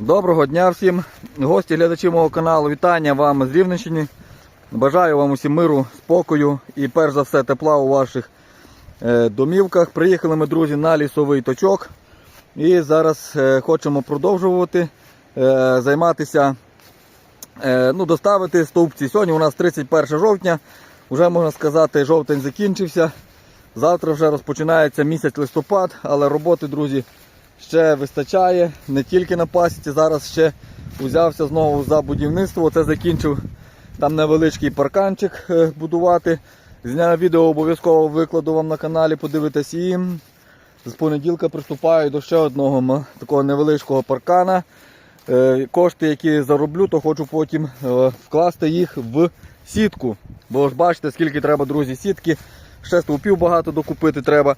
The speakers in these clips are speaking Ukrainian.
Доброго дня всім гості, глядачі мого каналу. Вітання вам з Рівненщини. Бажаю вам усім миру, спокою і перш за все тепла у ваших е, домівках. Приїхали ми, друзі, на лісовий точок. І зараз е, хочемо продовжувати е, займатися, ну, доставити стовпці. Сьогодні у нас 31 жовтня. Вже можна сказати, жовтень закінчився. Завтра вже розпочинається місяць листопад, але роботи, друзі, ще вистачає. Не тільки на пасіці, зараз ще узявся знову за будівництво. Це закінчив там невеличкий парканчик е, будувати. Зняв відео обов'язково викладу вам на каналі, подивитись і з понеділка приступаю до ще одного такого невеличкого паркана. Е, Кошти, які зароблю, то хочу потім е, вкласти їх в сітку. Бо ж бачите, скільки треба, друзі, сітки. Ще стовпів багато докупити треба.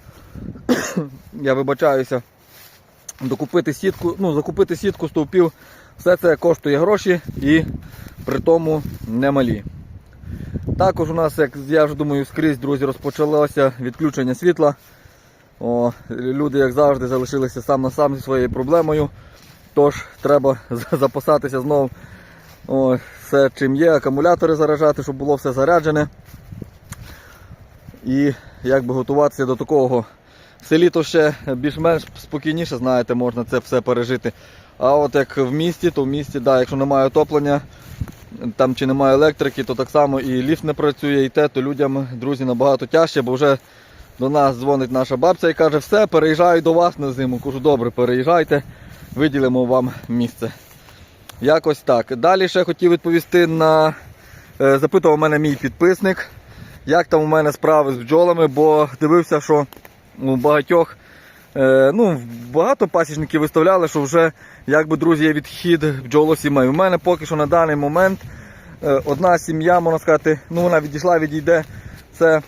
Я вибачаюся. Докупити сітку, ну, закупити сітку стовпів, все це коштує гроші і при тому немалі. Також у нас, як я вже думаю, скрізь, друзі, розпочалося відключення світла. О, люди, як завжди, залишилися сам на сам зі своєю проблемою. Тож треба запасатися знову все, чим є, акумулятори заражати, щоб було все заряджене. І якби готуватися до такого. В селі то ще більш-менш спокійніше, знаєте, можна це все пережити. А от як в місті, то в місті, да, якщо немає отоплення, там чи немає електрики, то так само і ліфт не працює, і те, то людям, друзі, набагато тяжче, бо вже до нас дзвонить наша бабця і каже, все, переїжджаю до вас на зиму. Кажу, добре, переїжджайте, виділимо вам місце. Якось так. Далі ще хотів відповісти на е, запитував мене мій підписник, як там у мене справи з бджолами, бо дивився, що у багатьох, е, ну, багато пасічників виставляли, що вже якби друзі є відхід бджолосімей. У мене поки що на даний момент е, одна сім'я, можна сказати, ну вона відійшла, відійде. Це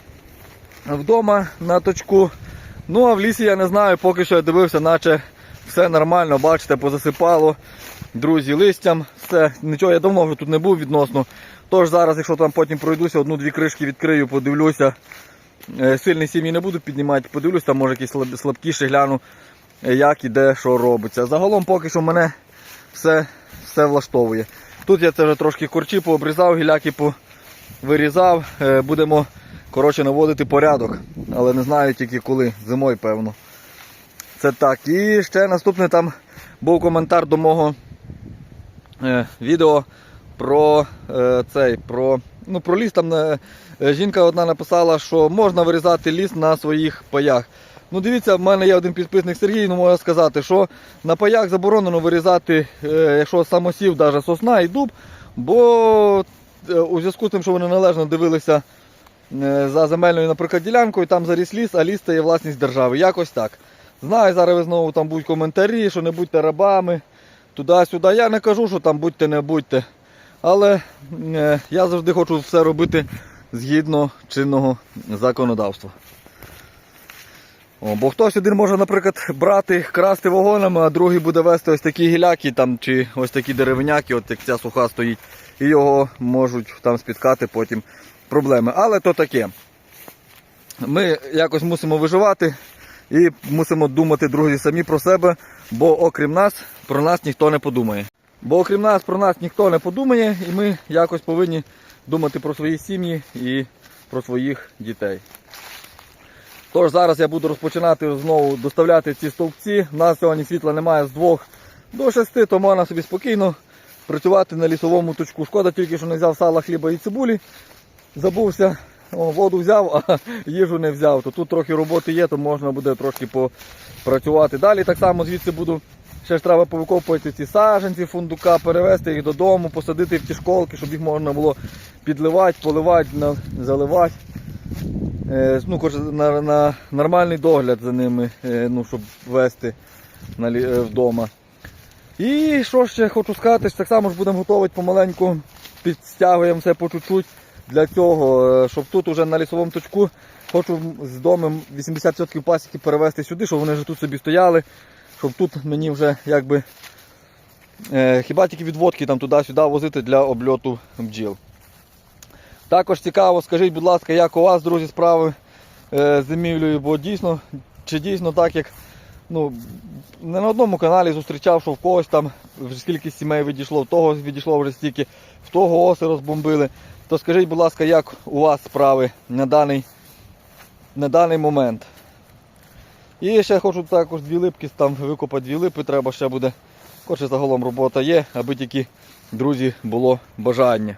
вдома на точку. Ну а в лісі я не знаю, поки що я дивився, наче все нормально, бачите, позасипало. Друзі, листям, все, нічого, я давно вже тут не був відносно. Тож зараз, якщо там потім пройдуся, одну-дві кришки відкрию, подивлюся. Е, Сильні сім'ї не буду піднімати, подивлюсь, там може якісь слаб- слабкіші гляну, е, як і де, що робиться. Загалом поки що мене все, все влаштовує. Тут я це вже трошки корчі пообрізав, гіляки вирізав. Е, Будемо коротше, наводити порядок, але не знаю тільки коли, зимою, певно. Це так. І ще наступне там був коментар до мого відео про цей, про, ну, про ліс. Там е, жінка одна написала, що можна вирізати ліс на своїх паях. Ну, дивіться, в мене є один підписник Сергій, ну можу сказати, що на паях заборонено вирізати, е, якщо самосів, навіть сосна і дуб, бо е, у зв'язку з тим, що вони належно дивилися е, за земельною, наприклад, ділянкою, там заріс ліс, а ліс це є власність держави. Якось так. Знаю, зараз ви знову там будуть коментарі, що не будьте рабами, туди-сюди. Я не кажу, що там будьте, не будьте. Але е, я завжди хочу все робити згідно чинного законодавства. О, бо хтось один може, наприклад, брати, красти вагонами, а другий буде вести ось такі гіляки там, чи ось такі деревиняки, от як ця суха стоїть, і його можуть там спіткати потім проблеми. Але то таке. Ми якось мусимо виживати і мусимо думати, друзі, самі про себе, бо окрім нас, про нас ніхто не подумає. Бо окрім нас, про нас ніхто не подумає, і ми якось повинні думати про свої сім'ї і про своїх дітей. Тож зараз я буду розпочинати знову доставляти ці стовпці. У нас сьогодні світла немає з 2 до 6, то можна собі спокійно працювати на лісовому точку. Шкода тільки, що не взяв сала, хліба і цибулі. Забувся, О, воду взяв, а їжу не взяв. То тут трохи роботи є, то можна буде трошки попрацювати. Далі так само звідси буду. Ще ж треба повикопувати ці саженці фундука, перевезти їх додому, посадити в ті школки, щоб їх можна було підливати, поливати, заливати. Е, ну, на, на нормальний догляд за ними, е, ну, щоб вести е, вдома. І що ще хочу сказати, так само ж будемо готувати помаленьку, підстягуємо все по чуть-чуть для цього, щоб тут уже на лісовому точку хочу з дому 80% пасіки перевезти сюди, щоб вони вже тут собі стояли, щоб тут мені вже якби е, хіба тільки відводки там туди-сюди возити для обльоту бджіл. Також цікаво, скажіть, будь ласка, як у вас, друзі, справи е, з зимівлею, бо дійсно, чи дійсно так, як ну, не на одному каналі зустрічав, що в когось там вже скільки сімей відійшло, в того відійшло вже стільки, в того оси розбомбили. То скажіть, будь ласка, як у вас справи на даний, на даний момент? І ще хочу також дві липки, там викопати дві липи, треба ще буде. Коротше, загалом робота є, аби тільки, друзі, було бажання.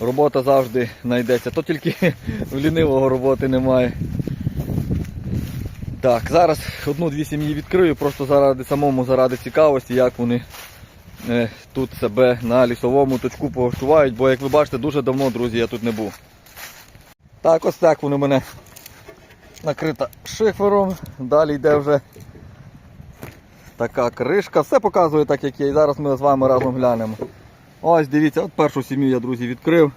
Робота завжди знайдеться, то тільки в лінивого роботи немає. Так, зараз одну-дві сім'ї відкрию, просто заради самому заради цікавості, як вони е, тут себе на лісовому точку почувають, бо як ви бачите, дуже давно, друзі, я тут не був. Так, ось так вони мене накрита шифером. Далі йде вже така кришка. Все показує так, як є. І зараз ми з вами разом глянемо. Ось дивіться, от першу сім'ю я, друзі, відкрив.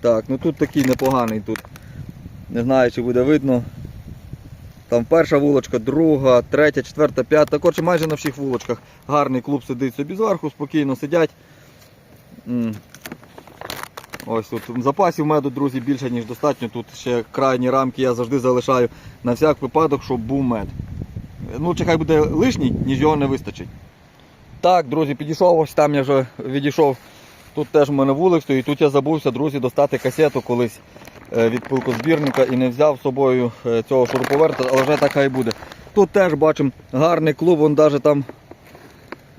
Так, ну тут такий непоганий тут. Не знаю, чи буде видно. Там перша вулочка, друга, третя, четверта, п'ята. Коротше, майже на всіх вулочках. Гарний клуб сидить собі зверху, спокійно сидять. Ось тут запасів меду, друзі, більше, ніж достатньо. Тут ще крайні рамки я завжди залишаю на всяк випадок, щоб був мед. Ну, чи хай буде лишній, ніж його не вистачить. Так, друзі, підійшов, ось там я вже відійшов. Тут теж в мене вулик стоїть. Тут я забувся, друзі, достати касету колись е, від пилкозбірника і не взяв з собою е, цього шуруповерта, але вже так хай буде. Тут теж бачимо гарний клуб, вон навіть там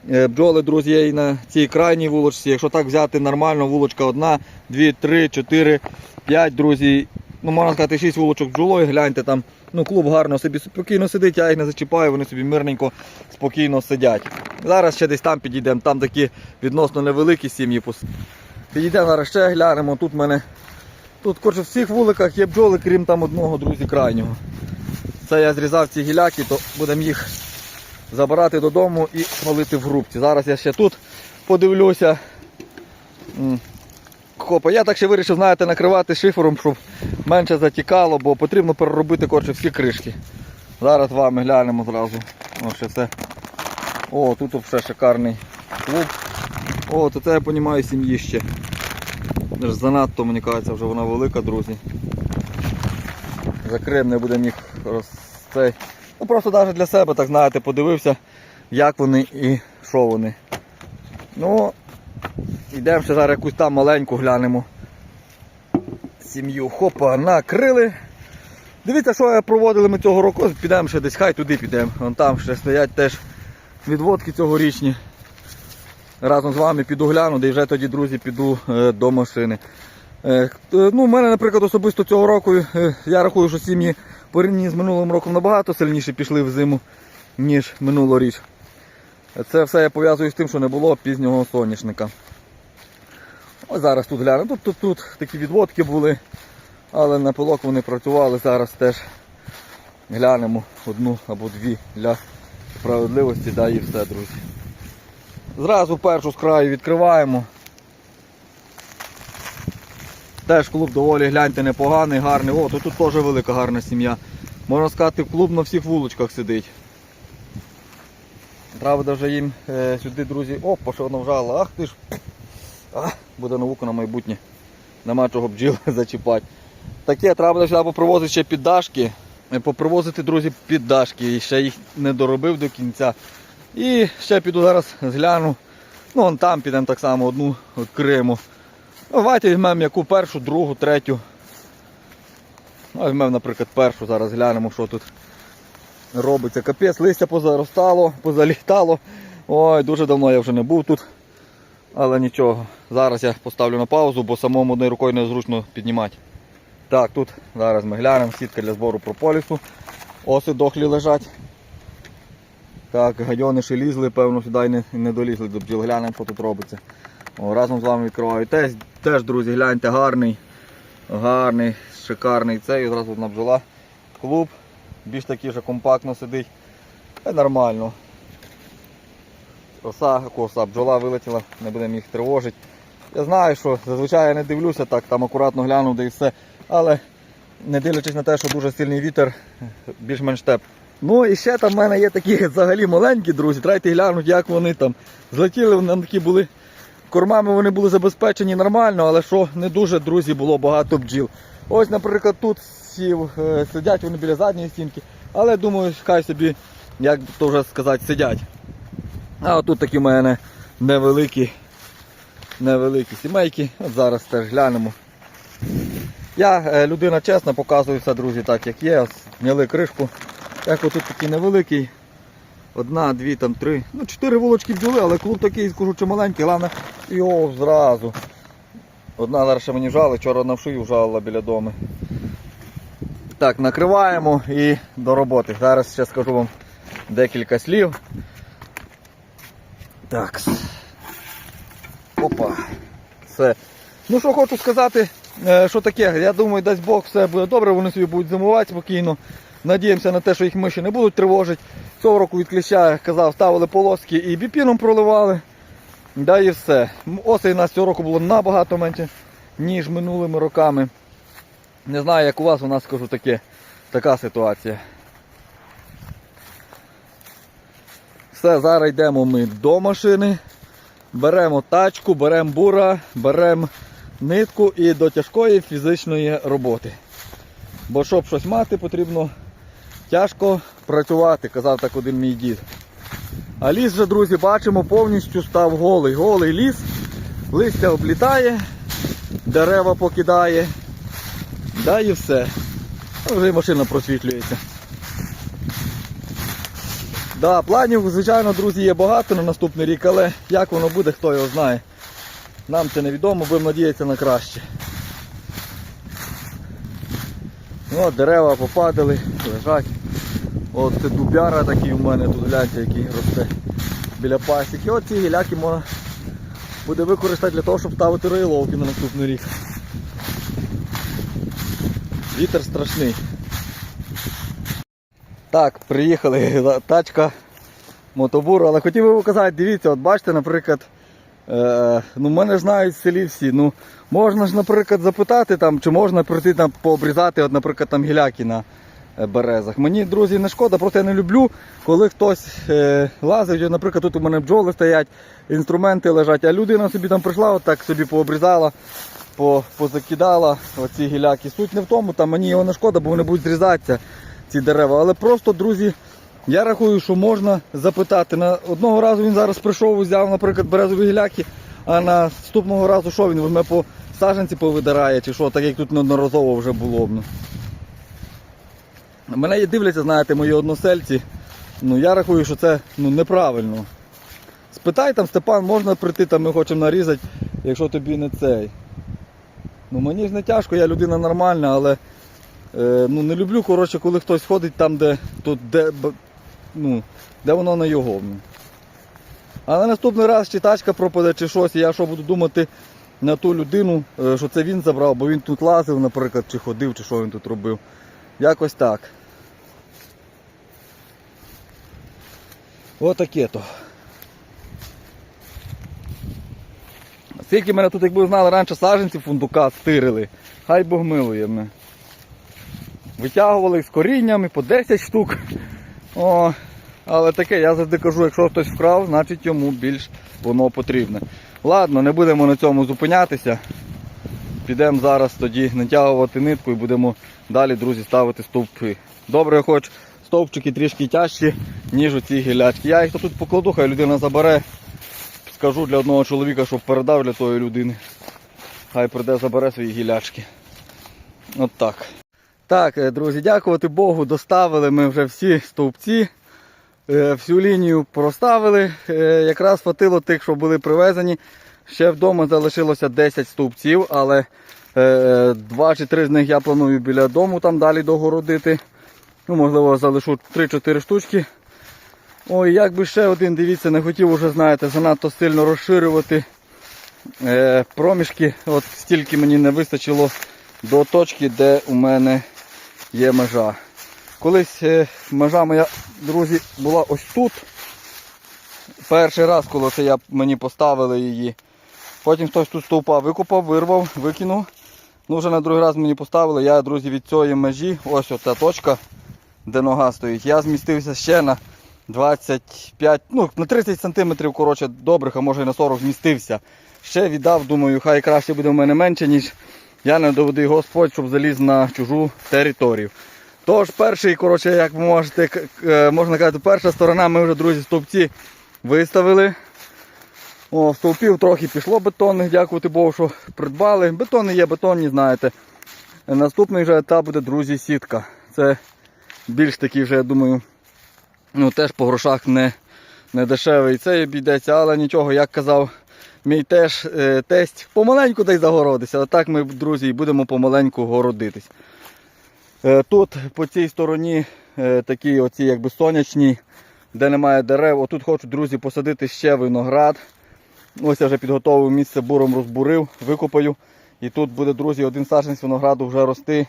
бджоли, друзі, і на цій крайній вулочці. Якщо так взяти нормально, вулочка одна, дві, три, чотири, п'ять, друзі. Ну, можна сказати, шість вулочок бджолою, гляньте там. Ну, клуб гарно собі спокійно сидить, я їх не зачіпаю, вони собі мирненько, спокійно сидять. Зараз ще десь там підійдемо, там такі відносно невеликі сім'ї. Підійдемо зараз ще глянемо. Тут в мене тут коротше, в всіх вуликах є бджоли, крім там одного, друзі, крайнього. Це я зрізав ці гіляки, то будемо їх забирати додому і палити в грубці. Зараз я ще тут подивлюся. М. Хопа, я так ще вирішив, знаєте, накривати шифером, щоб менше затікало, бо потрібно переробити коротше, всі кришки. Зараз вами глянемо зразу. О, ще це. О, тут вже шикарний клуб. О, то це я розумію сім'ї ще. Занадто, мені кажеться, вже вона велика, друзі. Закриємо, не будемо їх роз... цей. Ну просто навіть для себе, так знаєте, подивився, як вони і що вони. Ну, йдемо ще зараз якусь там маленьку глянемо. Сім'ю хопа накрили. Дивіться, що проводили ми цього року. Підемо ще десь, хай туди підемо. Вон там ще стоять теж відводки цьогорічні. Разом з вами піду гляну, де вже тоді, друзі, піду е, до машини. Е, е, ну, У мене, наприклад, особисто цього року, я рахую, що сім'ї порівняні з минулим роком набагато сильніше пішли в зиму, ніж минулоріч. Це все я пов'язую з тим, що не було пізнього соняшника. Ось зараз тут гляну. Тут, тут, тут такі відводки були, але на пилок вони працювали. Зараз теж глянемо одну або дві для справедливості, да і все, друзі. Зразу першу з краю відкриваємо. Теж клуб доволі гляньте непоганий, гарний. О, то тут теж велика гарна сім'я. Можна сказати, клуб на всіх вуличках сидить. Правда, вже їм е, сюди, друзі, опа, що воно. Ах ти ж. Ах, буде наука на майбутнє. Нема чого бджіл зачіпати. Таке, треба сюди попривозити ще піддашки. Е, Попривозити, друзі, піддашки. І ще їх не доробив до кінця. І ще піду зараз згляну. Ну, вон там підемо так само одну відкриємо. Ну, давайте візьмемо яку першу, другу, третю. Ну, візьмемо, наприклад, першу, зараз глянемо, що тут робиться. Капець, листя позаростало, позалітало. Ой, дуже давно я вже не був тут. Але нічого. Зараз я поставлю на паузу, бо самому одною рукою незручно піднімати. Так, тут зараз ми глянемо, сітка для збору прополісу. Оси дохлі лежать. Так, гадьониші лізли, певно, сюди не, не долізли до бджіл. Глянемо, що тут робиться. О, разом з вами відкриваю. Теж, теж, друзі, гляньте, гарний, гарний, шикарний цей. Одразу одна бджола. Клуб. Більш такий же компактно сидить. Та нормально. Оса, коса, бджола вилетіла, не будемо їх тривожити. Я знаю, що зазвичай я не дивлюся, так там акуратно глянув де і все. Але не дивлячись на те, що дуже сильний вітер, більш-менш теп. Ну і ще там в мене є такі взагалі маленькі друзі. Трайте глянути, як вони там. Злетіли, вони такі були. Кормами вони були забезпечені нормально, але що не дуже, друзі, було багато бджіл. Ось, наприклад, тут хлопців, е, сидять вони біля задньої стінки, але думаю, хай собі, як то вже сказати, сидять. А отут такі в мене невеликі, невеликі сімейки. От зараз теж глянемо. Я е, людина чесна, показую все, друзі, так як є. Зняли кришку. Як отут такий невеликий. Одна, дві, там три. Ну, чотири вулочки бджоли, але клуб такий, скажу, чи маленький, головне його зразу. Одна зараз ще мені жали, вчора на шию жалила біля дому. Так, накриваємо і до роботи. Зараз ще скажу вам декілька слів. Так. Опа. Все. Ну що хочу сказати, що таке, я думаю, дасть Бог, все буде добре, вони собі будуть зимувати спокійно. Надіємося на те, що їх миші не будуть тривожити. Цього року від кліща, як казав, ставили полоски і біпіном проливали. Да і все. М, Осень у нас цього року було набагато менше, ніж минулими роками. Не знаю, як у вас, у нас скажу таке, така ситуація. Все, зараз йдемо ми до машини. Беремо тачку, беремо бура, беремо нитку і до тяжкої фізичної роботи. Бо щоб щось мати, потрібно тяжко працювати, казав так один мій дід. А ліс вже, друзі, бачимо, повністю став голий. Голий ліс, листя облітає, дерева покидає. Да і все. Вже і машина просвітлюється. Да, планів, звичайно, друзі, є багато на наступний рік, але як воно буде, хто його знає. Нам це невідомо, будемо надіятися на краще. Ну, дерева попадали, лежать. От це дубяра такий у мене тут гляньте, який росте біля пасіки. От ці гіляки можна буде використати для того, щоб ставити рейловки на наступний рік. Вітер страшний. Так, приїхали, тачка, мотобур, але хотів би показати, дивіться, от бачите, наприклад, е, ну мене знають в селі всі. Ну, можна ж, наприклад, запитати там, чи можна прийти там пообрізати, от, наприклад, там гіляки на е, березах. Мені, друзі, не шкода, просто я не люблю, коли хтось е, лазить, наприклад, тут у мене бджоли стоять, інструменти лежать, а людина собі там прийшла, от так собі пообрізала, по, позакидала оці гіляки. Суть не в тому, там мені його не шкода, бо вони будуть зрізатися, ці дерева. Але просто, друзі, я рахую, що можна запитати. На одного разу він зараз прийшов, взяв, наприклад, березові гіляки, а на наступного разу що він візьме по саженці повидирає, чи що, так як тут неодноразово вже було. Ну. Мене дивляться, знаєте, мої односельці. Ну, я рахую, що це ну, неправильно. Спитай там, Степан, можна прийти, там ми хочемо нарізати, якщо тобі не цей. Ну мені ж не тяжко, я людина нормальна, але е, ну, не люблю, коротше, коли хтось ходить там, де, тут, де, ну, де воно на його. ну. Але наступний раз чи тачка пропаде, чи щось, я що буду думати на ту людину, е, що це він забрав, бо він тут лазив, наприклад, чи ходив, чи що він тут робив. Якось так. Отаке то. Скільки мене тут, якби знали, раніше саджанці фундука стирили. Хай Бог милує мене. Витягували з коріннями по 10 штук. О, але таке, я завжди кажу, якщо хтось вкрав, значить йому більш воно потрібне. Ладно, не будемо на цьому зупинятися. Підемо зараз тоді натягувати нитку і будемо далі, друзі, ставити стовпи. Добре, хоч стовпчики трішки тяжчі, ніж оці гілячки. Я їх тут покладу, хай людина забере. Скажу для одного чоловіка, щоб передав для тої людини. Хай прийде, забере свої гілячки. От так. Так, е, друзі, дякувати Богу, доставили ми вже всі стовпці. Е, Всю лінію проставили. Е, Якраз хватило тих, що були привезені. Ще вдома залишилося 10 стовпців, але е, два чи три з них я планую біля дому там далі догородити. Ну, можливо, залишу 3-4 штучки. Ой, як би ще один, дивіться, не хотів уже, знаєте, занадто сильно розширювати проміжки. От стільки мені не вистачило до точки, де у мене є межа. Колись е, межа моя, друзі, була ось тут. Перший раз, коли це я, мені поставили її. Потім хтось тут стовпа викопав, вирвав, викинув. Ну вже на другий раз мені поставили. Я, друзі, від цієї межі, ось оця точка, де нога стоїть. Я змістився ще на 25, ну на 30 сантиметрів, коротше, добрих, а може і на 40 змістився. Ще віддав, думаю, хай краще буде в мене менше, ніж Я не доведи Господь, щоб заліз на чужу територію. Тож, перший, коротше, як ви можете, е, можна казати, перша сторона, ми вже, друзі, стовпці виставили. О, стовпів трохи пішло бетонних, дякувати Богу, що придбали. Бетони є, бетонні, знаєте. Наступний вже етап буде, друзі, сітка. Це більш такий вже, я думаю, ну теж по грошах не, не дешевий. Це обійдеться, але нічого, як казав мій теж е, тесть, помаленьку десь загородися. А так ми, друзі, будемо помаленьку городитись. Е, тут по цій стороні е, такі оці якби сонячні, де немає дерев. Отут хочу, друзі, посадити ще виноград. Ось я вже підготовив місце буром розбурив, викопаю. І тут буде, друзі, один саджанець винограду вже рости,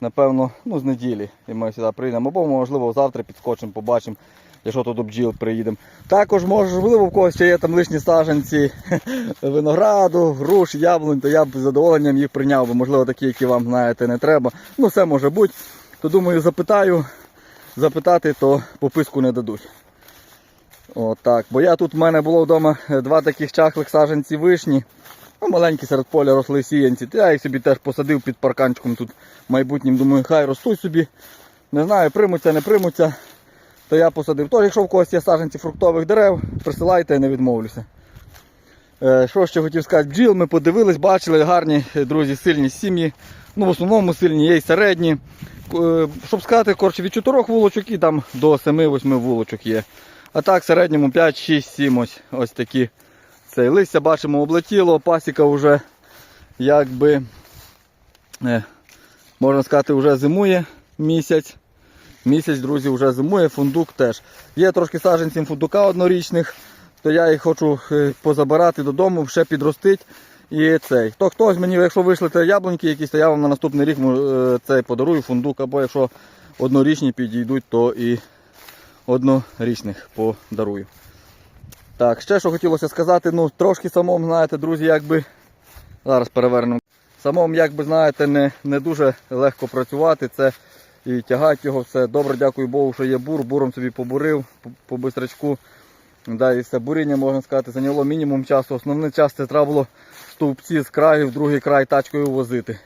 напевно, ну, з неділі. І ми сюди прийдемо. Або, можливо, завтра підскочимо, побачимо, якщо тут до бджіл приїдемо. Також, можливо, в когось ще є там лишні саджанці винограду, груш, яблунь, то я б з задоволенням їх прийняв, бо, можливо, такі, які вам, знаєте, не треба. Ну, все може бути. То думаю, запитаю, запитати, то пописку не дадуть. О, так. Бо я тут в мене було вдома е, два таких чахлих саджанці вишні. Ну, маленькі серед поля росли сіянці. Я їх собі теж посадив під парканчиком тут майбутнім. Думаю, хай ростуть собі. Не знаю, примуться, не примуться. То я посадив. Тож, якщо в когось є саджанці фруктових дерев, присилайте, я не відмовлюся. Е, Що ще хотів сказати, бджіл ми подивились, бачили гарні е, друзі, сильні сім'ї. Ну, в основному сильні, є й середні. Е, Щоб сказати, коротше, від 4 вулочок і там до 7-8 вулочок є. А так, в середньому 5, 6, 7 ось, ось такі. Цей листя бачимо облетіло, пасіка вже якби, е, можна сказати, вже зимує місяць. Місяць, друзі, вже зимує, фундук теж. Є трошки саджанців фундука однорічних, то я їх хочу е, позабирати додому, ще підростить. І цей. То хтось мені, якщо вийшлете яблуньки якісь, то я вам на наступний рік е, цей подарую фундук, або якщо однорічні підійдуть, то і однорічних подарую. Так, ще що хотілося сказати, ну трошки самому, знаєте, друзі, якби. Зараз перевернемо. Самому, якби знаєте, не, не дуже легко працювати. Це і тягати його все. Добре, дякую Богу, що є бур. Буром собі побурив по, бистрачку. Да, і все буріння, можна сказати, зайняло мінімум часу. Основний час це треба було стовпці з краю в другий край тачкою возити.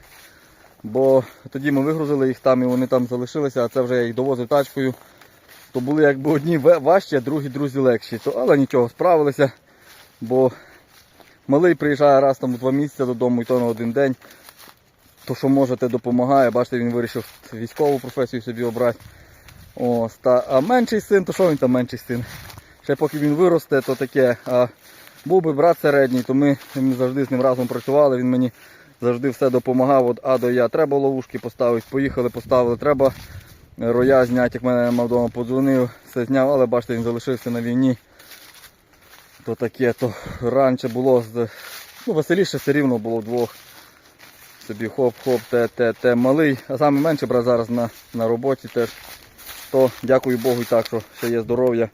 Бо тоді ми вигрузили їх там і вони там залишилися, а це вже я їх довозив тачкою. То були якби одні важчі, а другі друзі легші. То, але нічого, справилися. Бо малий приїжджає раз там у два місяці додому і то на один день. То що можете, допомагає. Бачите, він вирішив військову професію собі обрати. Ось, та, а менший син, то що він там менший син? Ще поки він виросте, то таке. А був би брат середній, то ми, ми завжди з ним разом працювали, він мені завжди все допомагав від А до Я. Треба ловушки поставити, поїхали, поставили. Треба роя як мене мав вдома подзвонив, все зняв, але бачите, він залишився на війні. То таке, то раніше було ну, веселіше все рівно було вдвох. Собі хоп-хоп, те, те, те малий, а саме менше брат зараз на, на роботі теж. То дякую Богу і так, що ще є здоров'я,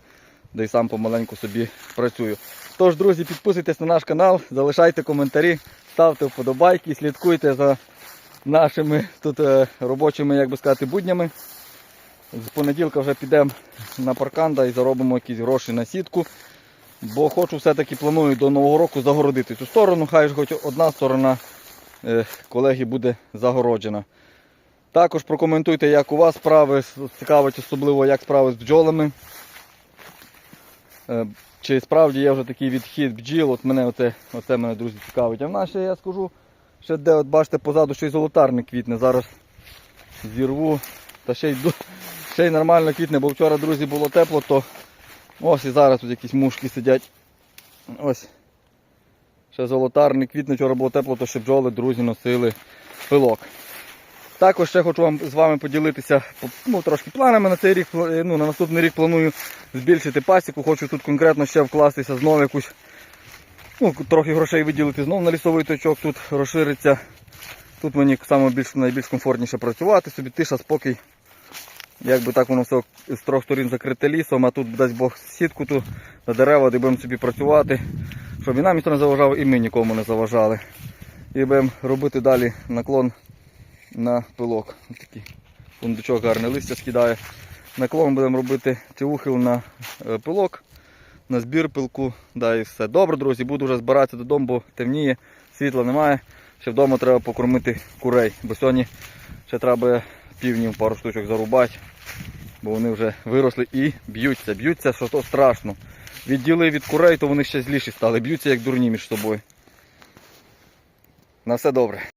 де й сам помаленьку собі працюю. Тож, друзі, підписуйтесь на наш канал, залишайте коментарі, ставте вподобайки, слідкуйте за нашими тут е, робочими, як би сказати, буднями. З понеділка вже підемо на парканда і заробимо якісь гроші на сітку. Бо хочу все-таки планую до Нового року загородити цю сторону, хай ж хоч одна сторона е, колеги буде загороджена. Також прокоментуйте, як у вас справи, цікавить особливо, як справи з бджолами. Е, Чи справді є вже такий відхід бджіл, от мене оце, оце мене, друзі, цікавить. А в нас ще я скажу, ще де, от бачите, позаду ще й золотарник квітне. Зараз зірву. Та ще й, ще й нормально квітне, бо вчора, друзі, було тепло, то ось і зараз тут якісь мушки сидять. Ось. Ще золотарник квітне, вчора було тепло, то ще бджоли, друзі, носили пилок. Також ще хочу вам з вами поділитися ну, трошки планами на цей рік. Ну, на наступний рік планую збільшити пасіку. Хочу тут конкретно ще вкластися знову якусь. Ну, трохи грошей виділити знову на лісовий точок, тут розшириться. Тут мені найбільш комфортніше працювати, собі тиша, спокій. Якби так воно все з трьох сторін закрите лісом, а тут дасть Бог сітку тут на дерева, де будемо собі працювати, щоб і нам ніхто не заважав, і ми нікому не заважали. І будемо робити далі наклон на пилок. Ось Такий фундучок гарне листя скидає. Наклон будемо робити чи ухил на е, пилок, на збір пилку. Да, і все. Добре, друзі, буду вже збиратися додому, бо темніє, світла немає. ще вдома треба покормити курей, бо сьогодні ще треба півнів пару штучок зарубати, бо вони вже виросли і б'ються. Б'ються, що то страшно. Відділи від курей, то вони ще зліші стали. Б'ються як дурні між собою. На все добре.